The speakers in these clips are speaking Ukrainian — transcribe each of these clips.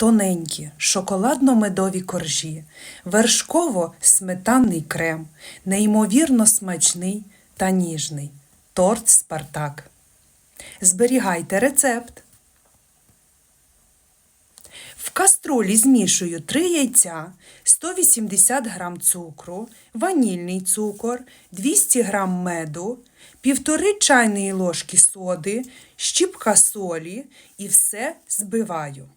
тоненькі шоколадно-медові коржі, вершково-сметанний крем, неймовірно смачний та ніжний торт Спартак. Зберігайте рецепт. В каструлі змішую 3 яйця, 180 г цукру, ванільний цукор, 200 г меду, 1,5 чайної ложки соди, щіпка солі і все збиваю.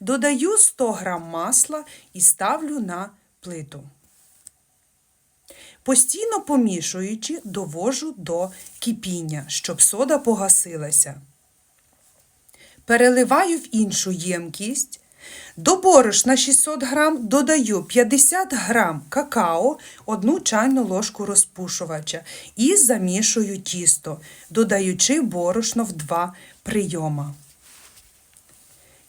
Додаю 100 г масла і ставлю на плиту. Постійно помішуючи, довожу до кипіння, щоб сода погасилася. Переливаю в іншу ємкість. До борошна 600 г додаю 50 г какао, 1 чайну ложку розпушувача і замішую тісто, додаючи борошно в два прийома.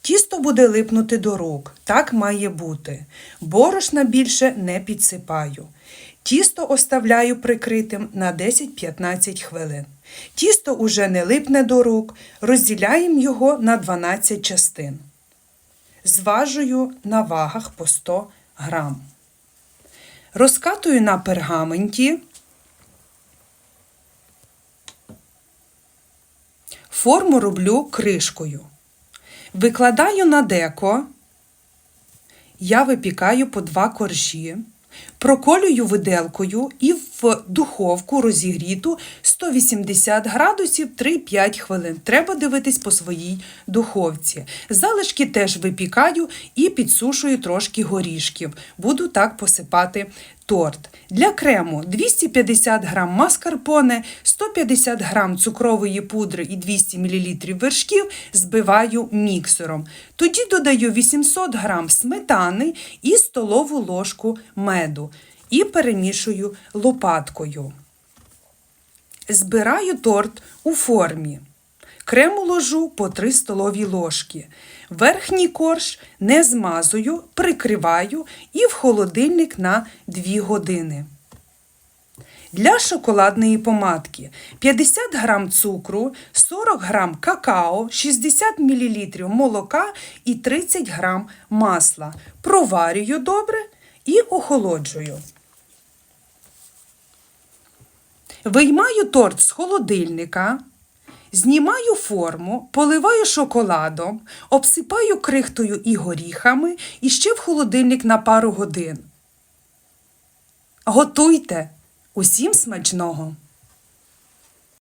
Тісто буде липнути до рук, так має бути. Борошна більше не підсипаю. Тісто оставляю прикритим на 10-15 хвилин. Тісто уже не липне до рук, розділяємо його на 12 частин. Зважую на вагах по 100 грам. Розкатую на пергаменті. Форму роблю кришкою. Викладаю на деко. Я випікаю по два коржі. Проколюю виделкою і в духовку розігріту 180 градусів 3-5 хвилин. Треба дивитись по своїй духовці. Залишки теж випікаю і підсушую трошки горішків. Буду так посипати торт. Для крему 250 г маскарпоне, 150 г цукрової пудри і 200 мл вершків збиваю міксером. Тоді додаю 800 г сметани і столову ложку меду і перемішую лопаткою. Збираю торт у формі. Крему ложу по 3 столові ложки. Верхній корж не змазую, прикриваю і в холодильник на 2 години. Для шоколадної помадки 50 г цукру, 40 г какао, 60 мл молока і 30 г масла. Проварюю добре і охолоджую. Виймаю торт з холодильника, знімаю форму, поливаю шоколадом, обсипаю крихтою і горіхами і ще в холодильник на пару годин. Готуйте! Усім смачного!